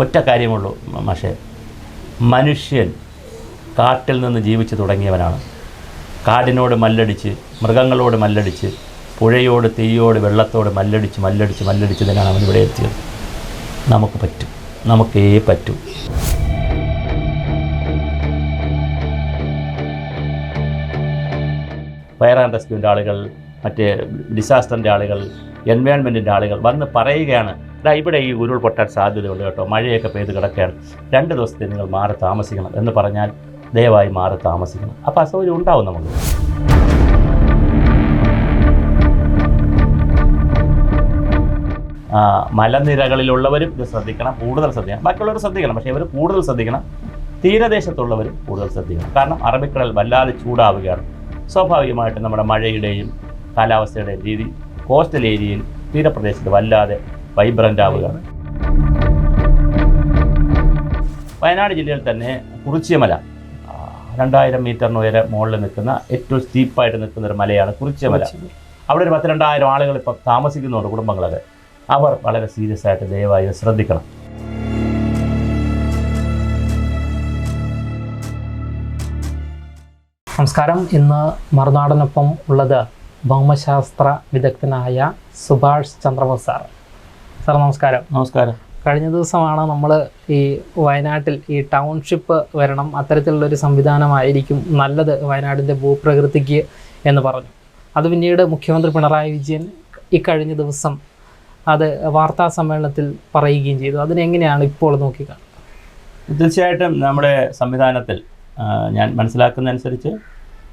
ഒറ്റ കാര്യമുള്ളൂ പക്ഷേ മനുഷ്യൻ കാട്ടിൽ നിന്ന് ജീവിച്ചു തുടങ്ങിയവനാണ്. കാടിനോട് മല്ലടിച്ച് മൃഗങ്ങളോട് മല്ലടിച്ച് പുഴയോട് തീയോട് വെള്ളത്തോട് മല്ലടിച്ച് മല്ലടിച്ച് മല്ലടിച്ച് തന്നെയാണ് അവൻ ഇവിടെ എത്തിയത്. നമുക്ക് പറ്റും. നമുക്കേ പറ്റൂ. ഫയർ ആൻഡ് റെസ്ക്യൂവിന്റെ ആളുകൾ മറ്റേ ഡിസാസ്റ്ററിന്റെ ആളുകൾ എൻവയോൺമെന്റിന്റെ ആളുകൾ വന്ന് പറയുകയാണ് ഇതാ ഇവിടെ ഈ ഉരുൾപൊട്ടാൻ സാധ്യതയുള്ളൂ കേട്ടോ മഴയൊക്കെ പെയ്ത് കിടക്കുകയാണ്. രണ്ട് ദിവസത്തെ നിങ്ങൾ മാറി താമസിക്കണം. എന്ന് പറഞ്ഞാൽ ദയവായി മാറി താമസിക്കണം. അപ്പോൾ അസൗകര്യം ഉണ്ടാവും നമുക്ക്. മലനിരകളിലുള്ളവരും ഇത് ശ്രദ്ധിക്കണം കൂടുതൽ ശ്രദ്ധിക്കണം. ബാക്കിയുള്ളവർ ശ്രദ്ധിക്കണം പക്ഷേ ഇവർ കൂടുതൽ ശ്രദ്ധിക്കണം. തീരദേശത്തുള്ളവരും കൂടുതൽ ശ്രദ്ധിക്കണം. കാരണം അറബിക്കടൽ വല്ലാതെ ചൂടാവുകയാണ്. സ്വാഭാവികമായിട്ടും നമ്മുടെ മഴയുടെയും കാലാവസ്ഥയുടെയും രീതി കോസ്റ്റൽ ഏരിയയിൽ തീരപ്രദേശത്ത് വല്ലാതെ വൈബ്രന്റ് ആവുകയാണ് വയനാട് ജില്ലയിൽ തന്നെ കുറിച്യമല ആ, രണ്ടായിരം മീറ്ററിന് ഉയരെ മുകളിൽ നിൽക്കുന്ന ഏറ്റവും സ്റ്റീപ്പായിട്ട് നിൽക്കുന്ന ഒരു മലയാണ് കുറിച്യമല അവിടെ ഒരു പത്ത് രണ്ടായിരം ആളുകൾ ഇപ്പം താമസിക്കുന്നുണ്ട് കുടുംബങ്ങളൊക്കെ. അവർ വളരെ സീരിയസ് ആയിട്ട് ദയവായി ശ്രദ്ധിക്കണം. നമസ്കാരം. ഇന്ന് മറുനാടനൊപ്പം ഉള്ളത് ഭൗമശാസ്ത്ര വിദഗ്ധനായ സുഭാഷ് ചന്ദ്രബോസ് സാർ സാർ നമസ്കാരം. നമസ്കാരം. കഴിഞ്ഞ ദിവസമാണ് നമ്മൾ ഈ വയനാട്ടിൽ ഈ ടൗൺഷിപ്പ് വരണം അത്തരത്തിലുള്ളൊരു സംവിധാനമായിരിക്കും നല്ലത് വയനാടിന്റെ ഭൂപ്രകൃതിക്ക് എന്ന് പറഞ്ഞു. അത് പിന്നീട് മുഖ്യമന്ത്രി പിണറായി വിജയൻ ഇക്കഴിഞ്ഞ ദിവസം അത് വാർത്താ സമ്മേളനത്തിൽ പറയുകയും ചെയ്തു. അതിനെങ്ങനെയാണ് ഇപ്പോൾ നോക്കിക്കാണുന്നത്? തീർച്ചയായിട്ടും നമ്മുടെ സംവിധാനത്തിൽ ഞാൻ മനസ്സിലാക്കുന്നതനുസരിച്ച്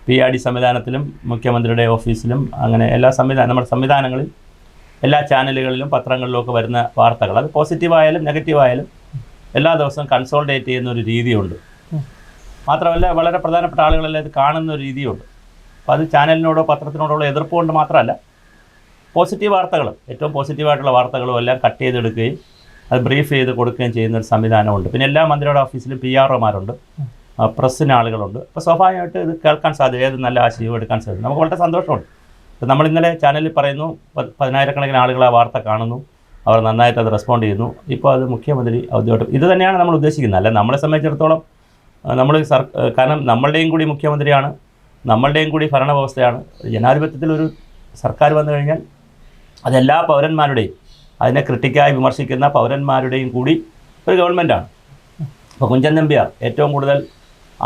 പി ആർ ഡി സംവിധാനത്തിലും മുഖ്യമന്ത്രിയുടെ ഓഫീസിലും അങ്ങനെ എല്ലാ സംവിധാനം നമ്മുടെ സംവിധാനങ്ങളിൽ എല്ലാ ചാനലുകളിലും പത്രങ്ങളിലും ഒക്കെ വരുന്ന വാർത്തകൾ. അത് പോസിറ്റീവായാലും നെഗറ്റീവായാലും എല്ലാ ദിവസവും കൺസോൾട്ടേറ്റ് ചെയ്യുന്ന ഒരു രീതിയുണ്ട്. മാത്രമല്ല വളരെ പ്രധാനപ്പെട്ട ആളുകളെല്ലാം ഇത് കാണുന്ന ഒരു രീതിയുണ്ട്. അപ്പോൾ അത് ചാനലിനോടോ പത്രത്തിനോടോ ഉള്ള എതിർപ്പ് കൊണ്ട് മാത്രമല്ല പോസിറ്റീവ് വാർത്തകളും ഏറ്റവും പോസിറ്റീവായിട്ടുള്ള വാർത്തകളും എല്ലാം കട്ട് ചെയ്തെടുക്കുകയും അത് ബ്രീഫ് ചെയ്ത് കൊടുക്കുകയും ചെയ്യുന്ന ഒരു സംവിധാനമുണ്ട്. പിന്നെ എല്ലാ മന്ത്രിയുടെ ഓഫീസിലും പി ആർ ഒമാരുണ്ട് പ്രസ്സിന് ആളുകളുണ്ട്. അപ്പോൾ സ്വാഭാവികമായിട്ട് ഇത് കേൾക്കാൻ സാധ്യത ഏത് നല്ല ആശയവും എടുക്കാൻ സാധ്യത. നമുക്ക് വളരെ സന്തോഷമുണ്ട്. ഇപ്പം നമ്മൾ ഇന്നലെ ചാനലിൽ പറയുന്നു പതിനായിരക്കണക്കിന് ആളുകൾ ആ വാർത്ത കാണുന്നു. അവർ നന്നായിട്ട് അത് റെസ്പോണ്ട് ചെയ്യുന്നു. ഇപ്പോൾ അത് മുഖ്യമന്ത്രി ഔദ്യോഗിക ഇത് തന്നെയാണ് നമ്മൾ ഉദ്ദേശിക്കുന്നത്. അല്ല നമ്മളെ സംബന്ധിച്ചിടത്തോളം നമ്മൾ സർ കാരണം നമ്മളുടെയും കൂടി മുഖ്യമന്ത്രിയാണ്. നമ്മളുടെയും കൂടി ഭരണവ്യവസ്ഥയാണ്. ജനാധിപത്യത്തിൽ ഒരു സർക്കാർ വന്നു കഴിഞ്ഞാൽ അതെല്ലാ പൗരന്മാരുടെയും അതിനെ ക്രിട്ടിക്കായി വിമർശിക്കുന്ന പൗരന്മാരുടെയും കൂടി ഒരു ഗവൺമെന്റാണ് അപ്പോൾ കുഞ്ചൻ നമ്പ്യാർ ഏറ്റവും കൂടുതൽ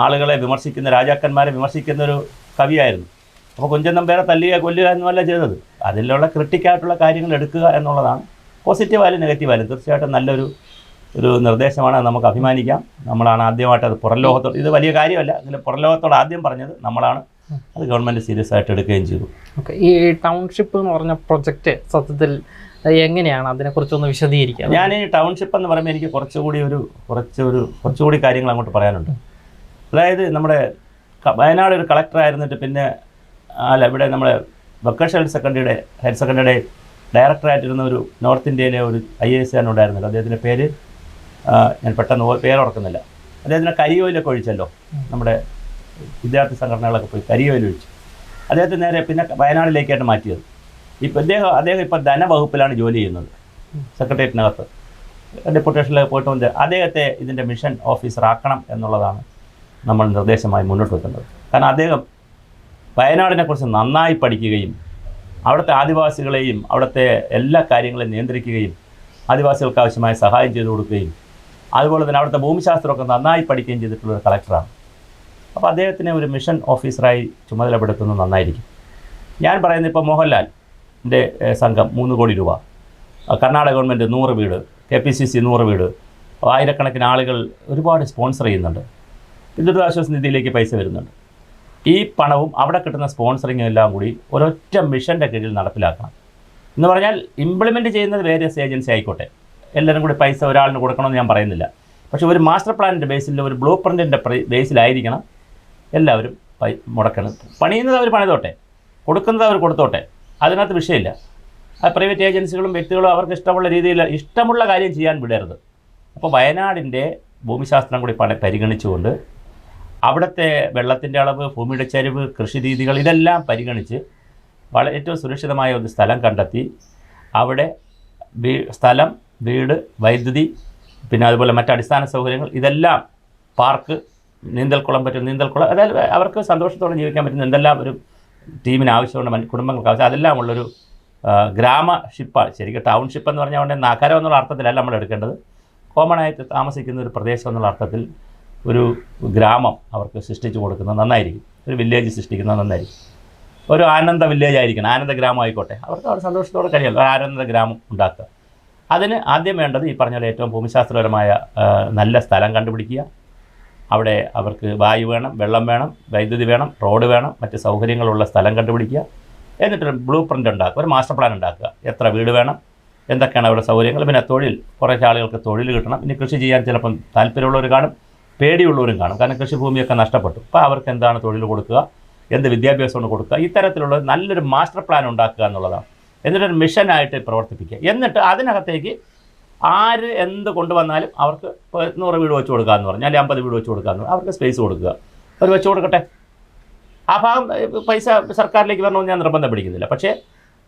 ആളുകളെ വിമർശിക്കുന്ന രാജാക്കന്മാരെ വിമർശിക്കുന്ന ഒരു കവിയായിരുന്നു. അപ്പോൾ കുഞ്ചൻ നമ്പേരെ തല്ലുക കൊല്ലുക എന്നല്ല ചെയ്തത്. അതിലുള്ള ക്രിട്ടിക്കായിട്ടുള്ള കാര്യങ്ങൾ എടുക്കുക എന്നുള്ളതാണ്. പോസിറ്റീവായാലും നെഗറ്റീവായാലും തീർച്ചയായിട്ടും നല്ലൊരു ഒരു നിർദ്ദേശമാണ് നമുക്ക് അഭിമാനിക്കാം. നമ്മളാണ് ആദ്യമായിട്ട് അത് പുറം ലോകത്തോട് ഇത് വലിയ കാര്യമല്ല എങ്കിലും പുറലോകത്തോട് ആദ്യം പറഞ്ഞത് നമ്മളാണ്. അത് ഗവൺമെന്റ് സീരിയസ് ആയിട്ട് എടുക്കുകയും ചെയ്തു. ഓക്കെ ഈ ടൗൺഷിപ്പ് എന്ന് പറഞ്ഞ പ്രൊജക്റ്റ് സത്യത്തിൽ എങ്ങനെയാണ്? അതിനെക്കുറിച്ചൊന്ന് വിശദീകരിക്കാം. ഞാൻ ഈ ടൗൺഷിപ്പ് എന്ന് പറയുമ്പോൾ എനിക്ക് കുറച്ചുകൂടി ഒരു കുറച്ചൊരു കുറച്ചുകൂടി കാര്യങ്ങൾ അങ്ങോട്ട് പറയാനുണ്ട്. അതായത് നമ്മുടെ വയനാട് ഒരു കളക്ടർ ആയിരുന്നിട്ട് പിന്നെ അല്ല ഇവിടെ നമ്മുടെ വൊക്കേഷണൽ ഹയർ സെക്കൻഡറിയുടെ ഹയർ സെക്കൻഡറിയുടെ ഡയറക്ടറായിട്ടിരുന്ന ഒരു നോർത്ത് ഇന്ത്യയിലെ ഒരു ഐ എ എസ് ഉണ്ടായിരുന്നല്ലോ. അദ്ദേഹത്തിന്റെ പേര് ഞാൻ പെട്ടെന്ന് പേര് ഓർക്കുന്നില്ല അദ്ദേഹത്തിന്റെ കരിയോയിലൊക്കെ ഒഴിച്ചല്ലോ. നമ്മുടെ വിദ്യാർത്ഥി സംഘടനകളൊക്കെ പോയി കരിയോയിൽ ഒഴിച്ചു. അദ്ദേഹത്തെ നേരെ പിന്നെ വയനാട്ടിലേക്കായിട്ട് മാറ്റിയത്. ഇപ്പം അദ്ദേഹം അദ്ദേഹം ഇപ്പോൾ ധനവകുപ്പിലാണ് ജോലി ചെയ്യുന്നത്. സെക്രട്ടേറിയറ്റിനകത്ത് ഡെപ്യൂട്ടേഷനിലൊക്കെ പോയിട്ട് അദ്ദേഹത്തെ ഇതിന്റെ മിഷൻ ഓഫീസർ ആക്കണം എന്നുള്ളതാണ് നമ്മൾ നിർദ്ദേശമായി മുന്നോട്ട് വെക്കുന്നത് കാരണം അദ്ദേഹം വയനാടിനെക്കുറിച്ച് നന്നായി പഠിക്കുകയും അവിടുത്തെ ആദിവാസികളെയും അവിടുത്തെ എല്ലാ കാര്യങ്ങളെയും നിയന്ത്രിക്കുകയും ആദിവാസികൾക്ക് ആവശ്യമായ സഹായം ചെയ്തു കൊടുക്കുകയും അതുപോലെ തന്നെ അവിടുത്തെ ഭൂമിശാസ്ത്രമൊക്കെ നന്നായി പഠിക്കുകയും ചെയ്തിട്ടുള്ള ഒരു കളക്ടറാണ്. അപ്പോൾ അദ്ദേഹത്തിനെ ഒരു മിഷൻ ഓഫീസറായി ചുമതലപ്പെടുത്തുന്നത് നന്നായിരിക്കും. ഞാൻ പറയുന്നത് ഇപ്പോൾ മോഹൻലാലിന്റെ സംഘം മൂന്ന് കോടി രൂപ. കർണാടക ഗവൺമെന്റ് നൂറ് വീട് കെ പി സി സി നൂറ് വീട്. ആയിരക്കണക്കിന് ആളുകൾ ഒരുപാട് സ്പോൺസർ ചെയ്യുന്നുണ്ട്. ദുരിതാശ്വാസ നിധിയിലേക്ക് പൈസ വരുന്നുണ്ട്. ഈ പണവും അവിടെ കിട്ടുന്ന സ്പോൺസറിങ്ങും എല്ലാം കൂടി ഒരൊറ്റ മിഷന്റെ കീഴിൽ നടപ്പിലാക്കണം. എന്ന് പറഞ്ഞാൽ ഇംപ്ലിമെന്റ് ചെയ്യുന്നത് വേരിയസ് ഏജൻസി ആയിക്കോട്ടെ. എല്ലാവരും കൂടി പൈസ ഒരാളിന് കൊടുക്കണമെന്ന് ഞാൻ പറയുന്നില്ല. പക്ഷേ ഒരു മാസ്റ്റർ പ്ലാനിന്റെ ബേസിൽ ഒരു ബ്ലൂ പ്രിന്റിന്റെ ബേസിലായിരിക്കണം എല്ലാവരും പൈ മുടക്കണം. പണിയുന്നത് അവർ പണിതോട്ടെ. കൊടുക്കുന്നത് അവർ കൊടുത്തോട്ടെ. അതിനകത്ത് വിഷയമില്ല. ആ പ്രൈവറ്റ് ഏജൻസികളും വ്യക്തികളും അവർക്ക് ഇഷ്ടമുള്ള രീതിയിൽ ഇഷ്ടമുള്ള കാര്യം ചെയ്യാൻ വിടരുത്. അപ്പോൾ വയനാടിന്റെ ഭൂമിശാസ്ത്രം കൂടി പണി പരിഗണിച്ചുകൊണ്ട് അവിടുത്തെ വെള്ളത്തിന്റെ അളവ് ഭൂമിയുടെ ചരിവ് കൃഷി രീതികൾ ഇതെല്ലാം പരിഗണിച്ച് വളരെ ഏറ്റവും സുരക്ഷിതമായ ഒരു സ്ഥലം കണ്ടെത്തി. അവിടെ വീ സ്ഥലം വീട് വൈദ്യുതി പിന്നെ അതുപോലെ മറ്റ് അടിസ്ഥാന സൗകര്യങ്ങൾ ഇതെല്ലാം പാർക്ക് നീന്തൽക്കുളം പറ്റും നീന്തൽക്കുളം അതായത് അവർക്ക് സന്തോഷത്തോടെ ജീവിക്കാൻ പറ്റുന്ന എന്തെല്ലാം ഒരു ടീമിന് ആവശ്യമുണ്ട് കുടുംബങ്ങൾക്ക് ആവശ്യം അതെല്ലാം ഉള്ളൊരു ഗ്രാമ ഷിപ്പാണ് ശരിക്കും ടൗൺഷിപ്പ് എന്ന് പറഞ്ഞാൽ നഗരം എന്നുള്ള അർത്ഥത്തിലല്ല നമ്മൾ എടുക്കേണ്ടത്. കോമൺ ആയിട്ട് താമസിക്കുന്ന ഒരു പ്രദേശം എന്നുള്ള അർത്ഥത്തിൽ ഒരു ഗ്രാമം അവർക്ക് സൃഷ്ടിച്ചു കൊടുക്കുന്നത് നന്നായിരിക്കും. ഒരു വില്ലേജ് സൃഷ്ടിക്കുന്നത് നന്നായിരിക്കും. ഒരു ആനന്ദ വില്ലേജ് ആയിരിക്കണം. ആനന്ദ ഗ്രാമം ആയിക്കോട്ടെ. അവർക്ക് അവിടെ സന്തോഷത്തോടെ കഴിയാം ഒരു ആനന്ദ ഗ്രാമം ഉണ്ടാക്കുക. അതിന് ആദ്യം വേണ്ടത് ഈ പറഞ്ഞ പോലെ ഏറ്റവും ഭൂമിശാസ്ത്രപരമായ നല്ല സ്ഥലം കണ്ടുപിടിക്കുക. അവിടെ അവർക്ക് വായു വേണം വെള്ളം വേണം വൈദ്യുതി വേണം റോഡ് വേണം മറ്റ് സൗകര്യങ്ങളുള്ള സ്ഥലം കണ്ടുപിടിക്കുക. എന്നിട്ട് ബ്ലൂ പ്രിന്റ് ഉണ്ടാക്കുക. ഒരു മാസ്റ്റർ പ്ലാൻ ഉണ്ടാക്കുക. എത്ര വീട് വേണം എന്തൊക്കെയാണ് അവരുടെ സൗകര്യങ്ങൾ. പിന്നെ തൊഴിൽ കുറേ ആളുകൾക്ക് തൊഴിൽ കിട്ടണം. ഇനി കൃഷി ചെയ്യാൻ ചിലപ്പം താല്പര്യമുള്ളവർ കാണും. പേടിയുള്ളവരും കാണും. കാരണം കൃഷിഭൂമിയൊക്കെ നഷ്ടപ്പെട്ടു. അപ്പോൾ അവർക്ക് എന്താണ് തൊഴിൽ കൊടുക്കുക? എന്ത് വിദ്യാഭ്യാസമാണ് കൊടുക്കുക? ഇത്തരത്തിലുള്ള നല്ലൊരു മാസ്റ്റർ പ്ലാൻ ഉണ്ടാക്കുക എന്നുള്ളതാണ്. എന്നിട്ടൊരു മിഷനായിട്ട് പ്രവർത്തിപ്പിക്കുക. എന്നിട്ട് അതിനകത്തേക്ക് ആര് എന്ത് കൊണ്ടുവന്നാലും അവർക്ക് നൂറ് വീട് വെച്ച് കൊടുക്കുക എന്ന് പറഞ്ഞാൽ അല്ലെങ്കിൽ അമ്പത് വീട് വെച്ച് കൊടുക്കുക എന്ന് അവർക്ക് സ്പേസ് കൊടുക്കുക. അവർ വെച്ച് കൊടുക്കട്ടെ? ആ ഭാഗം പൈസ സർക്കാരിലേക്ക് വരണമെന്ന് ഞാൻ നിർബന്ധം പിടിക്കുന്നില്ല. പക്ഷേ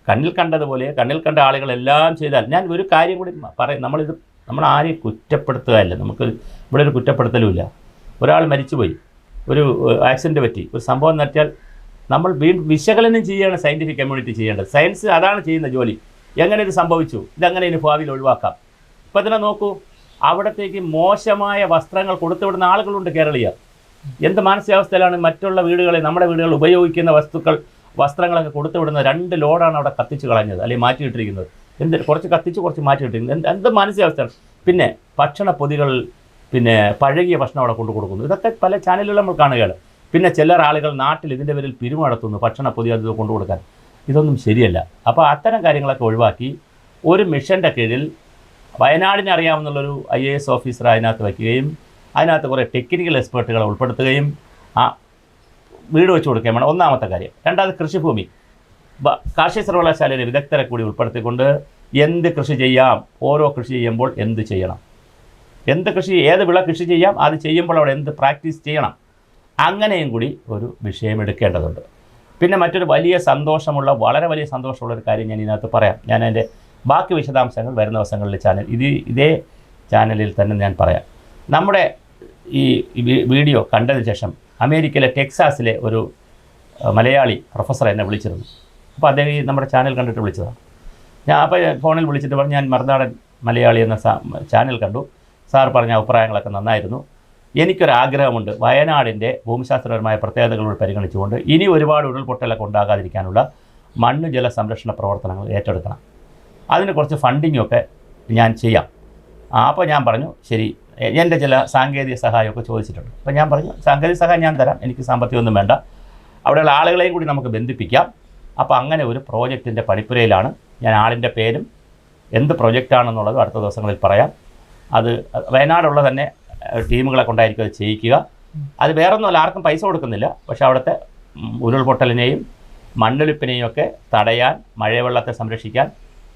കണ്ണിൽ കണ്ടതുപോലെ കണ്ണിൽ കണ്ട ആളുകളെല്ലാം ചെയ്താൽ ഞാൻ ഒരു കാര്യം കൂടി പറയും. നമ്മളിത് നമ്മൾ ആരെയും കുറ്റപ്പെടുത്തുകയല്ല നമുക്ക് ഇവിടെ ഒരു കുറ്റപ്പെടുത്തലുമില്ല. ഒരാൾ മരിച്ചുപോയി. ഒരു ആക്സിഡന്റ് പറ്റി. ഒരു സംഭവം നടത്തിയാൽ നമ്മൾ വീണ്ടും വിശകലനം ചെയ്യുകയാണ് സയന്റിഫിക് കമ്മ്യൂണിറ്റി ചെയ്യേണ്ടത്. സയൻസ് അതാണ് ചെയ്യുന്ന ജോലി. എങ്ങനെ ഇത് സംഭവിച്ചു? ഇതെങ്ങനെ ഇനി ഭാവിയിൽ ഒഴിവാക്കാം? ഇപ്പം തന്നെ നോക്കൂ. അവിടത്തേക്ക് മോശമായ വസ്ത്രങ്ങൾ കൊടുത്തുവിടുന്ന ആളുകളുണ്ട് കേരളീയർ എന്ത് മാനസികാവസ്ഥയിലാണ് മറ്റുള്ള വീടുകളെ നമ്മുടെ വീടുകളിൽ ഉപയോഗിക്കുന്ന വസ്തുക്കൾ വസ്ത്രങ്ങളൊക്കെ കൊടുത്തുവിടുന്ന രണ്ട് ലോഡാണ് അവിടെ കത്തിച്ച് കളഞ്ഞത് അല്ലെങ്കിൽ മാറ്റിയിട്ടിരിക്കുന്നത്. എന്ത് കുറച്ച് കത്തിച്ച് കുറച്ച് മാറ്റി മാറ്റിയിട്ടിരിക്കുന്നത് എന്ത് എന്ത് മാനസികാവസ്ഥയാണ് പിന്നെ ഭക്ഷണ പൊതികൾ പിന്നെ പഴകിയ ഭക്ഷണം അവിടെ കൊണ്ടു കൊടുക്കുന്നു. ഇതൊക്കെ പല ചാനലുകളിൽ നമ്മൾ കാണുകയാണ്. പിന്നെ ചിലർ ആളുകൾ നാട്ടിൽ ഇതിന്റെ പേരിൽ പിരിമടത്തുന്നു ഭക്ഷണ പൊതി അത് കൊണ്ടു കൊടുക്കാൻ. ഇതൊന്നും ശരിയല്ല. അപ്പോൾ അത്തരം കാര്യങ്ങളൊക്കെ ഒഴിവാക്കി ഒരു മിഷന്റെ കീഴിൽ വയനാടിനെ അറിയാമെന്നുള്ളൊരു ഐ എ എസ് ഓഫീസർ അതിനകത്ത് വയ്ക്കുകയും അതിനകത്ത് കുറേ ടെക്നിക്കൽ എക്സ്പേർട്ടുകളെ ഉൾപ്പെടുത്തുകയും ആ വീട് വെച്ച് കൊടുക്കുകയും വേണം. ഒന്നാമത്തെ കാര്യം. രണ്ടാമത് കൃഷിഭൂമി. കാർഷിക സർവകലാശാലയിലെ വിദഗ്ധരെ കൂടി ഉൾപ്പെടുത്തിക്കൊണ്ട് എന്ത് കൃഷി ചെയ്യാം ഓരോ കൃഷി ചെയ്യുമ്പോൾ എന്ത് ചെയ്യണം? എന്ത് കൃഷി ഏത് വിള കൃഷി ചെയ്യാം അത് ചെയ്യുമ്പോൾ അവിടെ എന്ത് പ്രാക്ടീസ് ചെയ്യണം? അങ്ങനെയും കൂടി ഒരു വിഷയം എടുക്കേണ്ടതുണ്ട്. പിന്നെ മറ്റൊരു വലിയ സന്തോഷമുള്ള വളരെ വലിയ സന്തോഷമുള്ള ഒരു കാര്യം ഞാൻ ഇതിനകത്ത് പറയാം. ഞാൻ അതിന്റെ ബാക്കി വിശദാംശങ്ങൾ വരുന്ന ദിവസങ്ങളിൽ ചാനൽ ഇത് ഇതേ ചാനലിൽ തന്നെ ഞാൻ പറയാം. നമ്മുടെ ഈ വീഡിയോ കണ്ടതിന് ശേഷം അമേരിക്കയിലെ ടെക്സാസിലെ ഒരു മലയാളി പ്രൊഫസർ എന്നെ വിളിച്ചിരുന്നു. അപ്പോൾ അദ്ദേഹം ഈ നമ്മുടെ ചാനൽ കണ്ടിട്ട് വിളിച്ചതാണ്. ഞാൻ അപ്പോൾ ഫോണിൽ വിളിച്ചിട്ട് പറഞ്ഞു ഞാൻ മറുനാടൻ മലയാളി എന്ന ചാനൽ കണ്ടു. സാർ പറഞ്ഞ അഭിപ്രായങ്ങളൊക്കെ നന്നായിരുന്നു. എനിക്കൊരാഗ്രഹമുണ്ട്. വയനാടിന്റെ ഭൂമിശാസ്ത്രപരമായ പ്രത്യേകതകളോട് പരിഗണിച്ചുകൊണ്ട് ഇനി ഒരുപാട് ഉരുൾപൊട്ടലൊക്കെ ഉണ്ടാകാതിരിക്കാനുള്ള മണ്ണ് ജല സംരക്ഷണ പ്രവർത്തനങ്ങൾ ഏറ്റെടുക്കണം. അതിന് കുറച്ച് ഫണ്ടിങ്ങൊക്കെ ഞാൻ ചെയ്യാം. അപ്പോൾ ഞാൻ പറഞ്ഞു ശരി. എന്റെ ചില സാങ്കേതിക സഹായമൊക്കെ ചോദിച്ചിട്ടുണ്ട്. അപ്പോൾ ഞാൻ പറഞ്ഞു സാങ്കേതിക സഹായം ഞാൻ തരാം. എനിക്ക് സാമ്പത്തികമൊന്നും വേണ്ട. അവിടെയുള്ള ആളുകളെയും കൂടി നമുക്ക് ബന്ധിപ്പിക്കാം. അപ്പോൾ അങ്ങനെ ഒരു പ്രോജക്റ്റിന്റെ പണിപ്പുരയിലാണ് ഞാൻ ആളിന്റെ പേരും എന്ത് പ്രൊജക്റ്റാണെന്നുള്ളതും അടുത്ത ദിവസങ്ങളിൽ പറയാം. അത് വയനാടുള്ള തന്നെ ടീമുകളെ കൊണ്ടായിരിക്കും അത് ചെയ്യിക്കുക. അത് വേറൊന്നുമല്ല ആർക്കും പൈസ കൊടുക്കുന്നില്ല. പക്ഷേ അവിടുത്തെ ഉരുൾപൊട്ടലിനെയും മണ്ണൊലിപ്പിനെയും ഒക്കെ തടയാൻ മഴവെള്ളത്തെ സംരക്ഷിക്കാൻ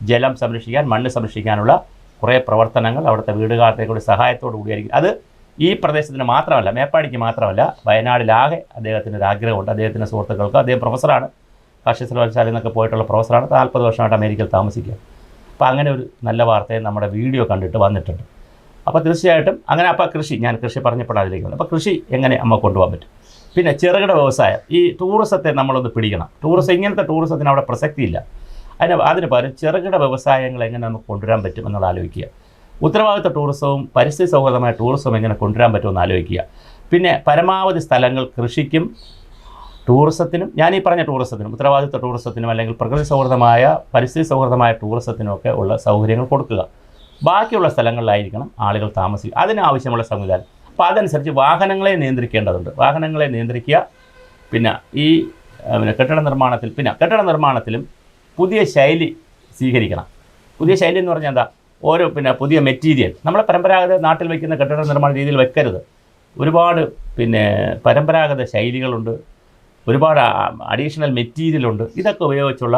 ജലം സംരക്ഷിക്കാൻ മണ്ണ് സംരക്ഷിക്കാനുള്ള കുറേ പ്രവർത്തനങ്ങൾ അവിടുത്തെ വീടുകാരുടെ കൂടി സഹായത്തോടു കൂടിയായിരിക്കും. അത് ഈ പ്രദേശത്തിന് മാത്രമല്ല മേപ്പാടിക്ക് മാത്രമല്ല വയനാടിലാകെ അദ്ദേഹത്തിന്റെ ഒരു ആഗ്രഹമുണ്ട് അദ്ദേഹത്തിന്റെ സുഹൃത്തുക്കൾക്ക് അദ്ദേഹം പ്രൊഫസറാണ്. കാർഷിക സർവകലാശാലയിൽ നിന്നൊക്കെ പോയിട്ടുള്ള പ്രൊഫസറാണ്. നാൽപ്പത് വർഷമായിട്ട് അമേരിക്കയിൽ താമസിക്കുക. അപ്പോൾ അങ്ങനെ ഒരു നല്ല വാർത്തയെ നമ്മുടെ വീഡിയോ കണ്ടിട്ട് വന്നിട്ടുണ്ട്. അപ്പോൾ തീർച്ചയായിട്ടും അങ്ങനെ അപ്പോൾ കൃഷി ഞാൻ കൃഷി പറഞ്ഞപ്പോൾ അപ്പോൾ കൃഷി എങ്ങനെ അമ്മ കൊണ്ടുപോകാൻ പറ്റും? പിന്നെ ചെറുകിട വ്യവസായം ഈ ടൂറിസത്തെ നമ്മളൊന്ന് പിടിക്കണം. ടൂറിസം ഇങ്ങനത്തെ ടൂറിസത്തിന് അവിടെ പ്രസക്തിയില്ല. അതിന് അതിന് പകരം ചെറുകിട വ്യവസായങ്ങൾ എങ്ങനെ നമുക്ക് കൊണ്ടുവരാൻ പറ്റും എന്നുള്ള ആലോചിക്കുക. ഉത്തരവാദിത്ത ടൂറിസവും പരിസ്ഥിതി സൗഹൃദമായ ടൂറിസവും എങ്ങനെ കൊണ്ടുവരാൻ പറ്റുമെന്ന് ആലോചിക്കുക. പിന്നെ പരമാവധി സ്ഥലങ്ങൾ കൃഷിക്കും ടൂറിസത്തിനും ഞാൻ ഈ പറഞ്ഞ ടൂറിസത്തിനും ഉത്തരവാദിത്വ ടൂറിസത്തിനും അല്ലെങ്കിൽ പ്രകൃതി സൗഹൃദമായ പരിസ്ഥിതി സൗഹൃദമായ ടൂറിസത്തിനും ഒക്കെ ഉള്ള സൗകര്യങ്ങൾ കൊടുക്കുക. ബാക്കിയുള്ള സ്ഥലങ്ങളിലായിരിക്കണം ആളുകൾ താമസിക്കുക. അതിനാവശ്യമുള്ള സംവിധാനം. അപ്പോൾ അതനുസരിച്ച് വാഹനങ്ങളെ നിയന്ത്രിക്കേണ്ടതുണ്ട്. വാഹനങ്ങളെ നിയന്ത്രിക്കുക. പിന്നെ ഈ പിന്നെ കെട്ടിട നിർമ്മാണത്തിൽ പിന്നെ കെട്ടിട നിർമ്മാണത്തിലും പുതിയ ശൈലി സ്വീകരിക്കണം. പുതിയ ശൈലി എന്ന് പറഞ്ഞാൽ എന്താ? ഓരോ പിന്നെ പുതിയ മെറ്റീരിയൽ. നമ്മളെ പരമ്പരാഗത നാട്ടിൽ വയ്ക്കുന്ന കെട്ടിട നിർമ്മാണ രീതിയിൽ വെക്കരുത്. ഒരുപാട് പിന്നെ പരമ്പരാഗത ശൈലികളുണ്ട്. ഒരുപാട് അഡീഷണൽ മെറ്റീരിയൽ ഉണ്ട്. ഇതൊക്കെ ഉപയോഗിച്ചുള്ള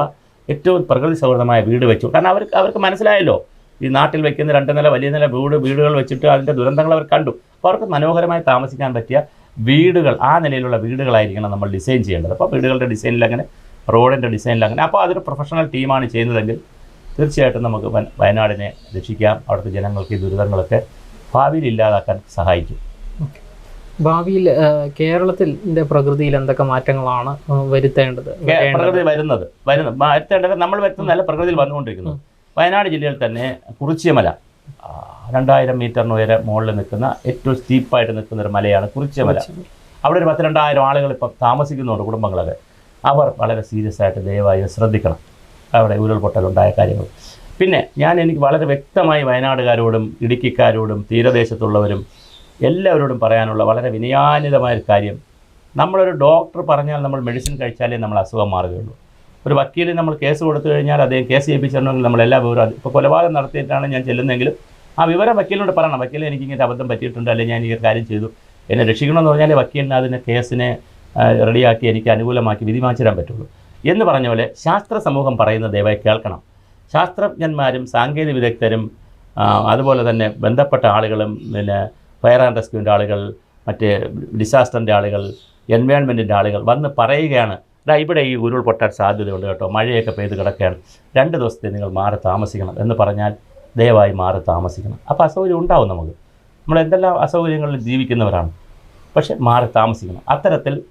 ഏറ്റവും പ്രകൃതി സൗഹൃദമായ വീട് വെച്ചു. കാരണം അവർക്ക് അവർക്ക് മനസ്സിലായല്ലോ ഈ നാട്ടിൽ വെക്കുന്ന രണ്ട് നില വലിയ നില വീട് വീടുകൾ വെച്ചിട്ട് അതിന്റെ ദുരന്തങ്ങൾ അവർ കണ്ടു. അപ്പോൾ അവർക്ക് മനോഹരമായി താമസിക്കാൻ പറ്റിയ വീടുകൾ ആ നിലയിലുള്ള വീടുകളായിരിക്കണം നമ്മൾ ഡിസൈൻ ചെയ്യേണ്ടത്. അപ്പോൾ വീടുകളുടെ ഡിസൈനിൽ അങ്ങനെ റോഡിന്റെ ഡിസൈനിൽ അങ്ങനെ. അപ്പോൾ അതൊരു പ്രൊഫഷണൽ ടീമാണ് ചെയ്യുന്നതെങ്കിൽ തീർച്ചയായിട്ടും നമുക്ക് വയനാടിനെ രക്ഷിക്കാം. അവിടുത്തെ ജനങ്ങൾക്ക് ഈ ദുരിതങ്ങളൊക്കെ ഭാവിയിൽ ഇല്ലാതാക്കാൻ സഹായിക്കും. ഭാവിയിൽ കേരളത്തിൽ പ്രകൃതിയിൽ എന്തൊക്കെ മാറ്റങ്ങളാണ് വരുത്തേണ്ടത് പ്രകൃതി വരുന്നത് വരുന്നത്. വരുത്തേണ്ടത് നമ്മൾ വരുത്തുന്നതല്ല പ്രകൃതിയിൽ വന്നുകൊണ്ടിരിക്കുന്നത് വയനാട് ജില്ലയിൽ തന്നെ കുറിച്ചിയമല രണ്ടായിരം മീറ്ററിന് ഉയരെ മുകളിൽ നിൽക്കുന്ന ഏറ്റവും സ്റ്റീപ്പായിട്ട് നിൽക്കുന്ന ഒരു മലയാണ് കുറിച്ചിയമല. അവിടെ ഒരു പത്ത് രണ്ടായിരം ആളുകൾ ഇപ്പം താമസിക്കുന്നുണ്ട് കുടുംബങ്ങളൊക്കെ. അവർ വളരെ സീരിയസ് ആയിട്ട് ദയവായി ശ്രദ്ധിക്കണം. അവിടെ ഉരുൾപൊട്ടലുണ്ടായ കാര്യങ്ങൾ. പിന്നെ ഞാൻ എനിക്ക് വളരെ വ്യക്തമായി വയനാടുകാരോടും ഇടുക്കിക്കാരോടും തീരദേശത്തുള്ളവരും എല്ലാവരോടും പറയാനുള്ള വളരെ വിനയാനിതമായ ഒരു കാര്യം. നമ്മളൊരു ഡോക്ടർ പറഞ്ഞാൽ നമ്മൾ മെഡിസിൻ കഴിച്ചാലേ നമ്മൾ അസുഖം മാറുകയുള്ളൂ. ഒരു വക്കീലിന് നമ്മൾ കേസ് കൊടുത്തു കഴിഞ്ഞാൽ അദ്ദേഹം കേസ് ചെയ്യിപ്പിച്ചിട്ടുണ്ടെങ്കിൽ നമ്മൾ എല്ലാ വിവരവും ഇപ്പോൾ കൊലപാതകം നടത്തിയിട്ടാണ് ഞാൻ ചെല്ലുന്നതെങ്കിലും ആ വിവരം വക്കീലിനോട് പറയണം. വക്കീലിന് എനിക്ക് ഇങ്ങനെ അബദ്ധം പറ്റിയിട്ടുണ്ട് അല്ലെങ്കിൽ ഞാൻ ഈ കാര്യം ചെയ്തു. എന്നെ രക്ഷിക്കണമെന്ന് പറഞ്ഞാൽ വക്കീലിന് അതിന് കേസിനെ റെഡിയാക്കി എനിക്ക് അനുകൂലമാക്കി വിധി പറ്റുള്ളൂ. എന്ന് പറഞ്ഞ പോലെ ശാസ്ത്ര സമൂഹം പറയുന്നത് ദയവായി കേൾക്കണം. ശാസ്ത്രജ്ഞന്മാരും സാങ്കേതിക വിദഗ്ധരും അതുപോലെ തന്നെ ബന്ധപ്പെട്ട ആളുകളും പിന്നെ ഫയർ ആൻഡ് റെസ്ക്യൂവിന്റെ ആളുകൾ മറ്റ് ഡിസാസ്റ്ററിന്റെ ആളുകൾ എൻവയോൺമെന്റിന്റെ ആളുകൾ വന്ന് പറയുകയാണ്. ഇതാ ഇവിടെ ഈ ഉരുൾപൊട്ടാൻ സാധ്യതയുണ്ട് കേട്ടോ. മഴയൊക്കെ പെയ്ത് കിടക്കുകയാണ്. രണ്ട് ദിവസത്തെ നിങ്ങൾ മാറി താമസിക്കണം എന്ന് പറഞ്ഞാൽ ദയവായി മാറി താമസിക്കണം. അപ്പോൾ അസൗകര്യം ഉണ്ടാവും നമുക്ക്. നമ്മൾ എന്തെല്ലാം അസൗകര്യങ്ങളിൽ ജീവിക്കുന്നവരാണ്. പക്ഷെ മാറി താമസിക്കണം. അത്തരത്തിൽ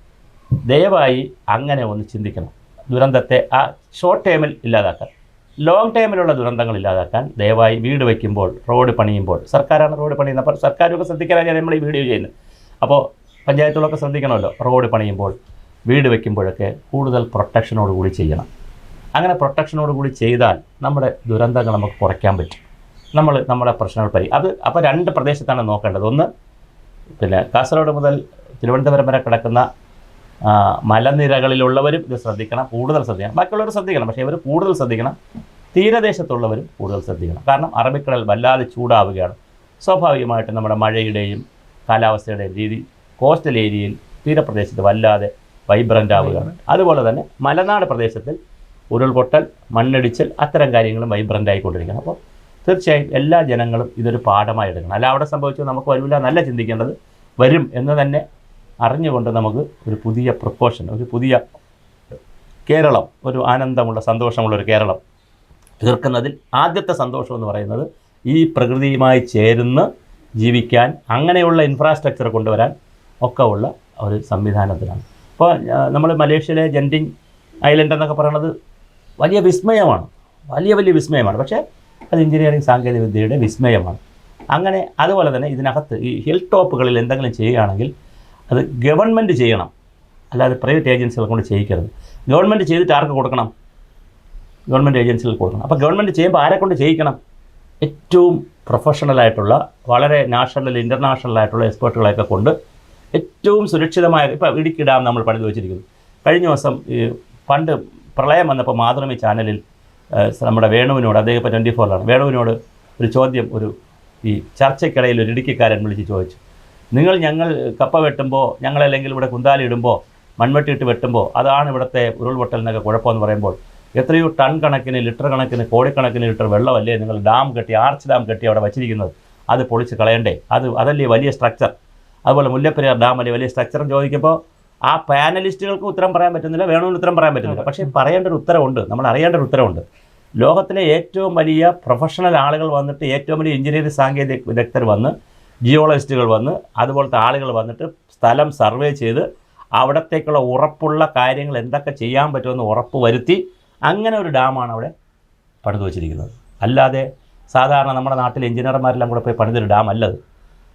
ദയവായി അങ്ങനെ ഒന്ന് ചിന്തിക്കണം. ദുരന്തത്തെ ആ ഷോർട്ട് ടൈമിൽ ഇല്ലാതാക്കാൻ. ലോങ് ടൈമിലുള്ള ദുരന്തങ്ങൾ ഇല്ലാതാക്കാൻ ദയവായി വീട് വയ്ക്കുമ്പോൾ റോഡ് പണിയുമ്പോൾ സർക്കാരാണ് റോഡ് പണിയുന്നത്. അപ്പോൾ സർക്കാരൊക്കെ ശ്രദ്ധിക്കാനാണ് നമ്മൾ ഈ വീഡിയോ ചെയ്യുന്നത്. അപ്പോൾ പഞ്ചായത്തുകളൊക്കെ ശ്രദ്ധിക്കണമല്ലോ റോഡ് പണിയുമ്പോൾ വീട് വയ്ക്കുമ്പോഴൊക്കെ കൂടുതൽ പ്രൊട്ടക്ഷനോട് കൂടി ചെയ്യണം. അങ്ങനെ പ്രൊട്ടക്ഷനോട് കൂടി ചെയ്താൽ നമ്മുടെ ദുരന്തങ്ങൾ നമുക്ക് കുറയ്ക്കാൻ പറ്റും. നമ്മൾ നമ്മുടെ പ്രശ്നങ്ങൾ പരി അത് അപ്പോൾ രണ്ട് പ്രദേശത്താണ് നോക്കേണ്ടത്. ഒന്ന് പിന്നെ കാസർഗോഡ് മുതൽ തിരുവനന്തപുരം വരെ കിടക്കുന്ന മലനിരകളിലുള്ളവരും ഇത് ശ്രദ്ധിക്കണം കൂടുതൽ ശ്രദ്ധിക്കണം. ബാക്കിയുള്ളവർ ശ്രദ്ധിക്കണം പക്ഷേ ഇവർ കൂടുതൽ ശ്രദ്ധിക്കണം. തീരദേശത്തുള്ളവരും കൂടുതൽ ശ്രദ്ധിക്കണം. കാരണം അറബിക്കടൽ വല്ലാതെ ചൂടാവുകയാണ്. സ്വാഭാവികമായിട്ടും നമ്മുടെ മഴയുടെയും കാലാവസ്ഥയുടെയും രീതി കോസ്റ്റൽ ഏരിയയിൽ തീരപ്രദേശത്ത് വല്ലാതെ വൈബ്രന്റ് ആവുകയാണ്. അതുപോലെ തന്നെ മലനാട് പ്രദേശത്തിൽ ഉരുൾപൊട്ടൽ മണ്ണിടിച്ചൽ അത്തരം കാര്യങ്ങളും വൈബ്രന്റ് ആയിക്കൊണ്ടിരിക്കണം അപ്പോൾ തീർച്ചയായും എല്ലാ ജനങ്ങളും ഇതൊരു പാഠമായി എടുക്കണം. അല്ല അവിടെ സംഭവിച്ചു നമുക്ക് വരില്ല നല്ല ചിന്തിക്കേണ്ടത്. വരും എന്ന് തന്നെ അറിഞ്ഞുകൊണ്ട് നമുക്ക് ഒരു പുതിയ പ്രിക്കോഷൻ ഒരു പുതിയ കേരളം ഒരു ആനന്ദമുള്ള സന്തോഷമുള്ള ഒരു കേരളം തീർക്കുന്നതിൽ ആദ്യത്തെ സന്തോഷം എന്ന് പറയുന്നത് ഈ പ്രകൃതിയുമായി ചേർന്ന് ജീവിക്കാൻ അങ്ങനെയുള്ള ഇൻഫ്രാസ്ട്രക്ചർ കൊണ്ടുവരാൻ ഒക്കെ ഉള്ള ഒരു സംവിധാനത്തിലാണ്. ഇപ്പോൾ നമ്മൾ മലേഷ്യയിലെ ജെന്റിങ് ഐലൻഡ് എന്നൊക്കെ പറയുന്നത് വലിയ വിസ്മയമാണ്. വലിയ വലിയ വിസ്മയമാണ്. പക്ഷേ അത് എഞ്ചിനീയറിംഗ് സാങ്കേതികവിദ്യയുടെ വിസ്മയമാണ്. അങ്ങനെ അതുപോലെ തന്നെ ഇതിനകത്ത് ഈ ഹിൽ ടോപ്പുകളിൽ എന്തെങ്കിലും ചെയ്യുകയാണെങ്കിൽ അത് ഗവൺമെന്റ് ചെയ്യണം. അല്ലാതെ പ്രൈവറ്റ് ഏജൻസികളെ കൊണ്ട് ചെയ്യിക്കരുത്. ഗവൺമെന്റ് ചെയ്തിട്ട് ആർക്ക് കൊടുക്കണം? ഗവൺമെന്റ് ഏജൻസികൾ കൊടുക്കണം. അപ്പോൾ ഗവൺമെന്റ് ചെയ്യുമ്പോൾ ആരെ കൊണ്ട് ചെയ്യിക്കണം? ഏറ്റവും പ്രൊഫഷണലായിട്ടുള്ള വളരെ നാഷണൽ ഇന്റർനാഷണൽ ആയിട്ടുള്ള എക്സ്പേർട്ടുകളെയൊക്കെ കൊണ്ട് ഏറ്റവും സുരക്ഷിതമായ ഇപ്പോൾ ഇടുക്കി ഡാം നമ്മൾ പണിത് വെച്ചിരിക്കുന്നു. കഴിഞ്ഞ ദിവസം ഈ പണ്ട് പ്രളയം വന്നപ്പോൾ മാതൃമി ചാനലിൽ നമ്മുടെ വേണുവിനോട് അദ്ദേഹം ഇപ്പോൾ ട്വന്റി ഫോറിലാണ് വേണുവിനോട് ഒരു ചോദ്യം ഒരു ഈ ചർച്ചയ്ക്കിടയിൽ ഒരു ഇടുക്കിക്കാരൻ വിളിച്ച് ചോദിച്ചു. നിങ്ങൾ ഞങ്ങൾ കപ്പ വെട്ടുമ്പോൾ ഞങ്ങളല്ലെങ്കിൽ ഇവിടെ കുന്താലി ഇടുമ്പോൾ മൺവെട്ടിയിട്ട് വെട്ടുമ്പോൾ അതാണ് ഇവിടുത്തെ ഉരുൾപൊട്ടലിനൊക്കെ കുഴപ്പമെന്ന് പറയുമ്പോൾ എത്രയോ ടൺ കണക്കിന് ലിറ്റർ കണക്കിന് കോടിക്കണക്കിന് ലിറ്റർ വെള്ളമല്ലേ നിങ്ങൾ ഡാം കെട്ടി ആർച്ച് ഡാം കെട്ടി അവിടെ വച്ചിരിക്കുന്നത്. അത് പൊളിച്ച് കളയണ്ടേ? അത് അതല്ലേ വലിയ സ്ട്രക്ചർ അതുപോലെ മുല്ലപ്പെരിയാർ ഡാം അല്ലേ വലിയ സ്ട്രക്ചർ ചോദിക്കുമ്പോൾ ആ പാനലിസ്റ്റുകൾക്ക് ഉത്തരം പറയാൻ പറ്റുന്നില്ല വേണമെന്ന് ഉത്തരം പറയാൻ പറ്റുന്നില്ല. പക്ഷേ പറയേണ്ട ഒരു ഉത്തരവുണ്ട് നമ്മൾ അറിയേണ്ട ഒരു ഉത്തരവുണ്ട്. ലോകത്തിലെ ഏറ്റവും വലിയ പ്രൊഫഷണൽ ആളുകൾ വന്നിട്ട് ഏറ്റവും വലിയ എഞ്ചിനീയറിംഗ് സാങ്കേതിക വിദഗ്ധർ വന്ന് ജിയോളജിസ്റ്റുകൾ വന്ന് അതുപോലത്തെ ആളുകൾ വന്നിട്ട് സ്ഥലം സർവേ ചെയ്ത് അവിടത്തേക്കുള്ള ഉറപ്പുള്ള കാര്യങ്ങൾ എന്തൊക്കെ ചെയ്യാൻ പറ്റുമെന്ന് ഉറപ്പ് വരുത്തി അങ്ങനെ ഒരു ഡാമാണ് അവിടെ പണിതു വച്ചിരിക്കുന്നത്. അല്ലാതെ സാധാരണ നമ്മുടെ നാട്ടിലെ എഞ്ചിനീയർമാരെല്ലാം കൂടെ പോയി പണിതൊരു ഡാം അല്ലത്